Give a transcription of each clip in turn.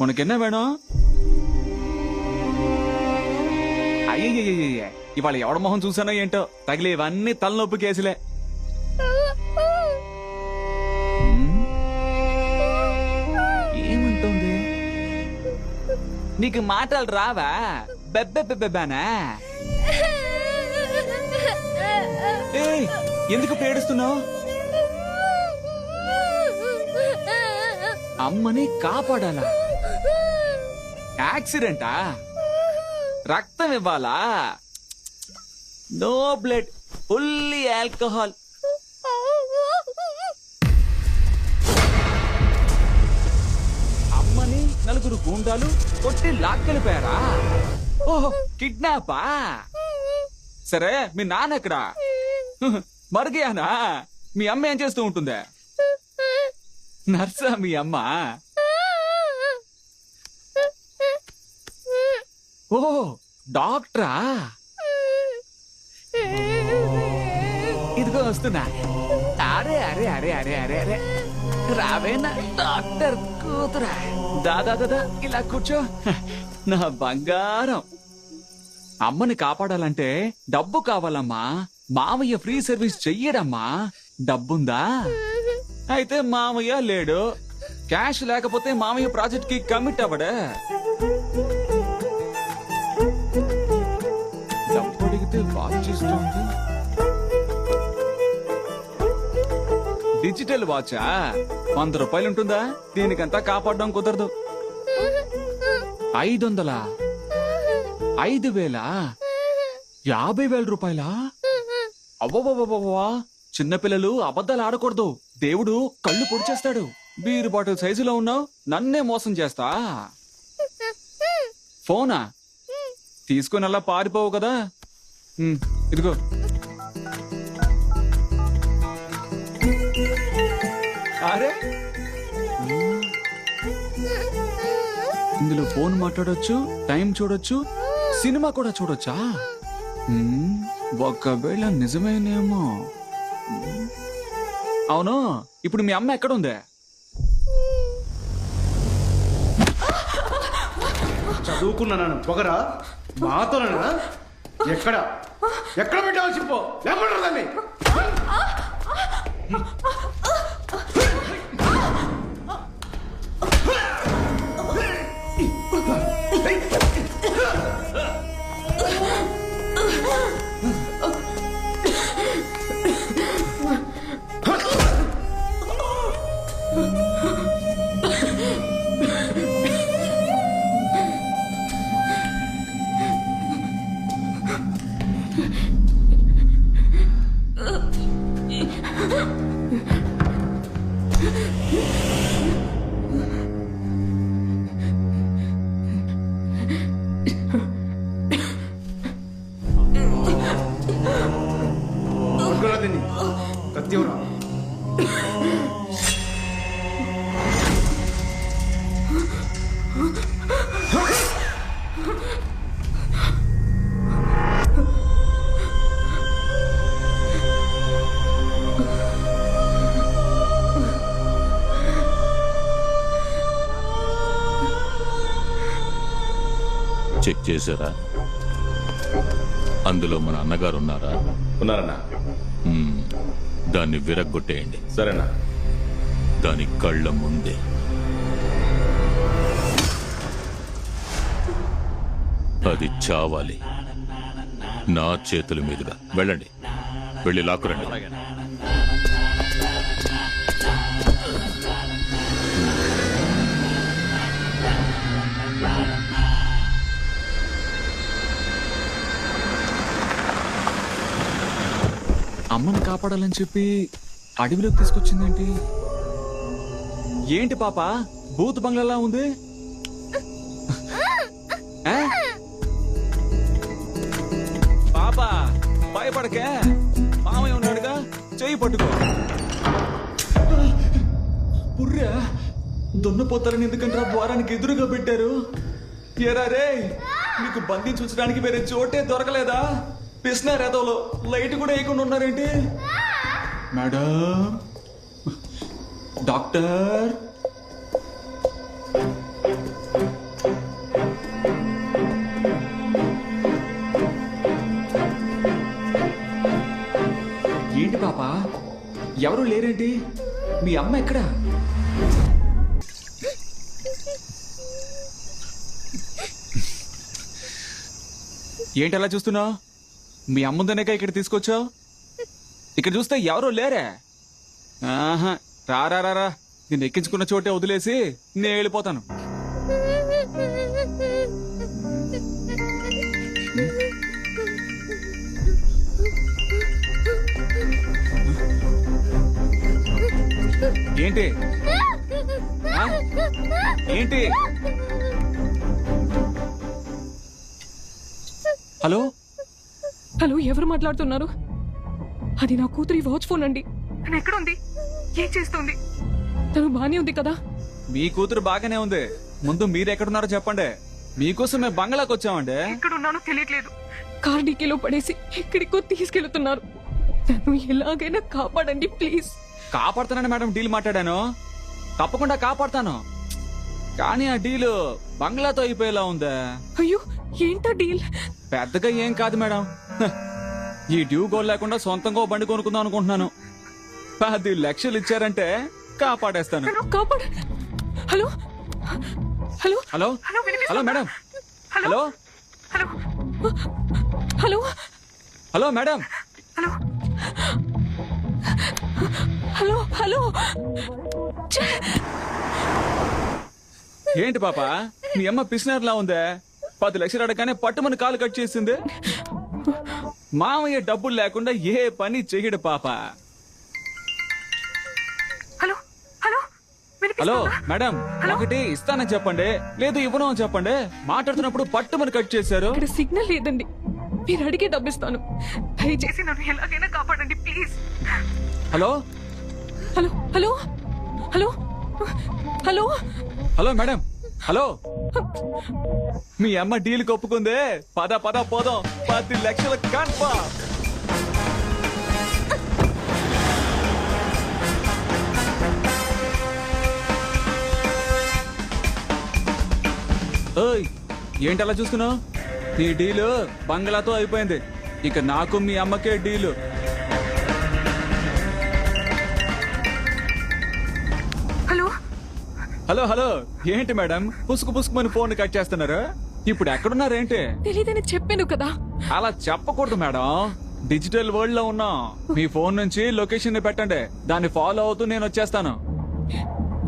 உனக்கு என்ன வேணும் అయ్యయ్యయ్యయ్య ఇవాళ ఎవడ మొహం చూసానో ఏంటో తగిలే ఇవన్నీ తలనొప్పి కేసులే ఉమ్, ఏమంటుంది నీకు మాటలు రావా బెబ్బెబ్బెబ్బెబానా ఏయ్ ఎందుకు పేడుస్తున్నావు అమ్మని కాపాడాలా యాక్సిడెంటా? రక్తం ఇవ్వాలా నో బ్లడ్ ఫుల్లీ ఆల్కహాల్. అమ్మని నలుగురు గూండాలు కొట్టి లాక్కెళ్ళిపోయారా? ఓహో కిడ్నాపా? సరే మీ నాన్న ఎక్కడ? మరిగానా మీ అమ్మ ఏం చేస్తూ ఉంటుందే? నర్సా మీ అమ్మ? ఓ డాక్టరా? ఇదిగో వస్తున్నా. అరే అరే అరే అరే అరే అరే. రావేనా? డాక్టర్ కూతురా. దాదా దాదా ఇలా కూర్చో. నా బంగారం. అమ్మని కాపాడాలంటే డబ్బు కావాలమ్మా. మామయ్య ఫ్రీ సర్వీస్ చెయ్యడమ్మా. డబ్బుందా? అయితే మామయ్య లేడు. క్యాష్ లేకపోతే మామయ్య ప్రాజెక్ట్కి కమిట్ అవ్వడా? అడిగితే డిజిటల్ వాచా? వంద రూపాయలు ఉంటుందా? దీనికంతా కాపాడడం కుదరదు. ఐదు వందలా ఐదు వేలా? యాభై వేల రూపాయలా? అవ్వవ్వవ్వవ్వా చిన్నపిల్లలు అబద్ధాలు ఆడకూడదు దేవుడు కళ్ళు పొడిచేస్తాడు బీరు బాటిల్ సైజులో ఉన్నావు నన్నే మోసం చేస్తా ఫోనా తీసుకుని అలా పారిపోవు కదా ఇదిగో. అరే. ఇందులో ఫోన్ మాట్లాడొచ్చు టైం చూడొచ్చు సినిమా కూడా చూడొచ్చా? ఒకవేళ నిజమేనేమో. అవును ఇప్పుడు మీ అమ్మ ఎక్కడుందే? చదువుకున్నాను? పొగరా? మాతోనా ఎక్కడ? ఎక్కడ పెట్టావు చెప్పు. లేకుండా దాన్ని చెక్ చేశారా? అందులో మన అన్నగారు ఉన్నారా ఉన్నారన్నా. మ్మ్. దాన్ని విరగ్గొట్టేయండి. సరేనా దాని కళ్ళ ముందే. అది చావాలి. నా చేతుల మీదుగా. వెళ్ళండి. వెళ్ళి లాక్కురండి. అమ్మని కాపాడాలని చెప్పి అడవిలోకి తీసుకొచ్చిందేంటి? ఏంటి పాప? బూత్ బంగ్లాలా ఉంది? పాప భయపడకే. మామయ్య ఉన్నాడుగా చెయ్యి పట్టుకో. పుర్రా దున్నపోతారని ఎందుకంటే ద్వారానికి ఎదురుగా పెట్టారు? ఎరా రే మీకు బంధించి ఉంచడానికి వేరే చోటే దొరకలేదా? పిసిన రథంలో లైట్ కూడా వేయకుండా ఉన్నారేంటి? మేడం. డాక్టర్. ఏంటి పాప? ఎవరు లేరేంటి? మీ అమ్మ ఎక్కడా? ఏంటి అలా చూస్తున్నావు? మీ అమ్ముందనేక ఇక్కడ తీసుకొచ్చావు? ఇక్కడ చూస్తే ఎవరూ లేరే. ఆహా రా రా రా నేను ఎక్కించుకున్న చోటే వదిలేసి నేను వెళ్ళిపోతాను. ఏంటి? ఏంటి? హలో? హలో ఎవరు మాట్లాడుతున్నారు? అది నా కూతురి వాచ్ ఫోన్ అండి. తను ఎక్కడ ఉంది ఏం చేస్తుంది? తను బానే ఉంది కదా? మీ కూతురు బాగానే ఉంది. ముందు మీరు ఎక్కడున్నారో చెప్పండి. మీకోసం మేము బంగ్లాకి వచ్చామండి. ఎక్కడ ఉన్నానో తెలియట్లేదు. కార్ డిక్కీలో పడేసి ఎక్కడికో తీసుకెళ్తున్నారు. నన్ను ఎలాగైనా కాపాడండి ప్లీజ్. కాపాడుతానని మేడం డీల్ మాట్లాడాను. తప్పకుండా కాపాడుతాను. కానీ ఆ డీల్ బంగ్లాతో అయిపోయేలా ఉందా? అయ్యో ఏంటా డీల్? పెద్దగా ఏం కాదు మేడం. ఈ డ్యూ గోల్ లేకుండా సొంతంగా బండి కొనుక్కుందాం అనుకుంటున్నాను. పది లక్షలు ఇచ్చారంటే కాపాడేస్తాను. కాపాడ. Hello? Hello? Hello? Hello, madam. Hello? Hello? Hello? Madam. Hello? Hello? Hello! ఏంటి పాప? మీ అమ్మ పిసినర్లా ఉందే? పది లక్షలు అడగానే పట్టుమని కాలు కట్ చేసింది. మామయ్య డబ్బులు లేకుండా ఏ పని చెయ్యడు పాప. Hello hello hello? మేడం ఒకటి ఇస్తానని చెప్పండి లేదు ఇవ్వను అని చెప్పండి. మాట్లాడుతున్నప్పుడు పట్టుమని కట్ చేశారు. ఇక్కడ సిగ్నల్ లేదండి. మీరు అడిగే డబ్బిస్తాను దయచేసి నన్ను ఎలాగైనా కాపాడండి please. Hello hello? Hello hello hello hello madam. Hello? మీ అమ్మ డీల్ ఒప్పుకుందే పద పద పోదాం. పది లక్షల కన్ఫా ఓయ్ ఏంటి అలా చూస్తున్నావు? నీ డీలు బంగ్లాతో అయిపోయింది. ఇక నాకు మీ అమ్మకే డీలు. Hello hello. ఏంటి మేడం? పుసుకు పుసుకుమని ఫోన్ కట్ చేస్తున్నారు? ఇప్పుడు ఎక్కడున్నారేంటి? తెలీదని చెప్పాను కదా. అలా చెప్పకూడదు మేడం. డిజిటల్ వరల్డ్లో ఉన్నాం మీ ఫోన్ నుంచి లొకేషన్ని పెట్టండి. దాన్ని ఫాలో అవుతూ నేను వచ్చేస్తాను.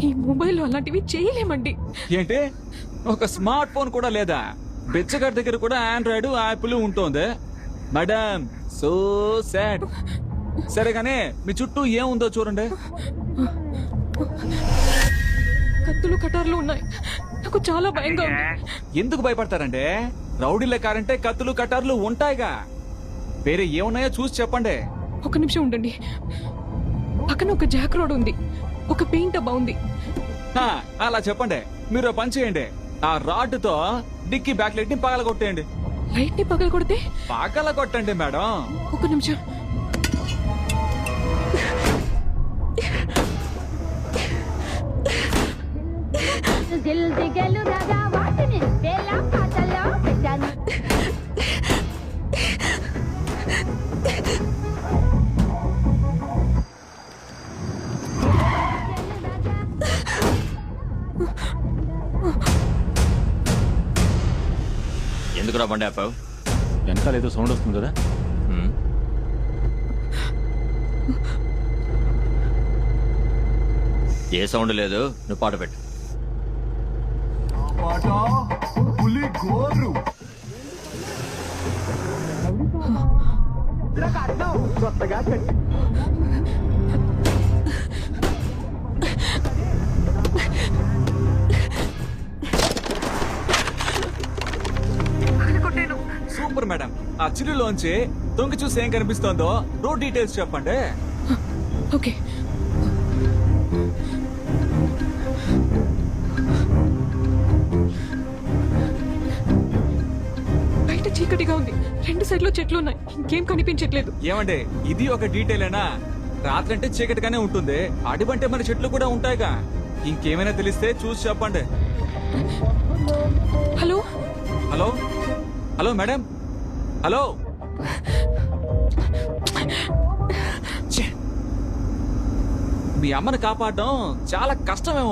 ఈ మొబైల్ అలాంటివి చేయలేమండి. ఏంటి? ఒక స్మార్ట్ ఫోన్ కూడా లేదా? బిచ్చగారి దగ్గర కూడా ఆండ్రాయిడ్ యాపిల్ ఉంటుంది. Madam so sad. సరే కానీ మీ చుట్టూ ఏముందో చూడండి. కత్తులు కటార్లు ఉన్నాయి. నాకు చాలా భయంగా ఉంది. ఎందుకు భయపడతారండి రౌడీల కారంటే కత్తులు కటార్లు ఉంటాయిగా. వేరే ఏమున్నాయో చూసి చెప్పండి. ఒక నిమిషం ఉండండి. పక్కన ఒక జాక్ రోడ్ ఉంది. ఒక పెయింట్ డబ్బా ఉంది. ఆ, అలా చెప్పండి. మీరు ఓ పని చేయండి. ఆ రాడ్డుతో డిక్కీ బ్యాక్ లైట్ని పగల కొట్టేయండి లైట్ని పగల కొడితే పగల కొట్టండి మేడం. ఒక నిమిషం. దిల్ దిగలు రాగా వాటిని వేల పాటల్లో పెట్టాను. ఎందుకురా బండి ఆపావు? వెనకాల ఏదో సౌండ్ వస్తుంది కదా. హ్మ్. ఏ సౌండ్ లేదు? నువ్వు పాట పెట్టు. Super madam. ఆ చిల్లులోంచి దొంగ చూసి ఏం కనిపిస్తోందో రోడ్ డీటెయిల్స్ చెప్పండి. ఓకే. చీకటిగా ఉంది. రెండు సైడ్లో చెట్లు ఉన్నాయి. ఇంకేం కనిపించట్లేదు. ఏమండి ఇది ఒక డీటెయిలేనా? రాత్రంటే చీకటిగానే ఉంటుంది. అడివంటే మన చెట్లు కూడా ఉంటాయిగా. ఇంకేమైనా తెలిస్తే చూసి చెప్పండి. Hello? Hello? Hello madam? Hello! మీ అమ్మని కాపాడడం చాలా కష్టమేమో.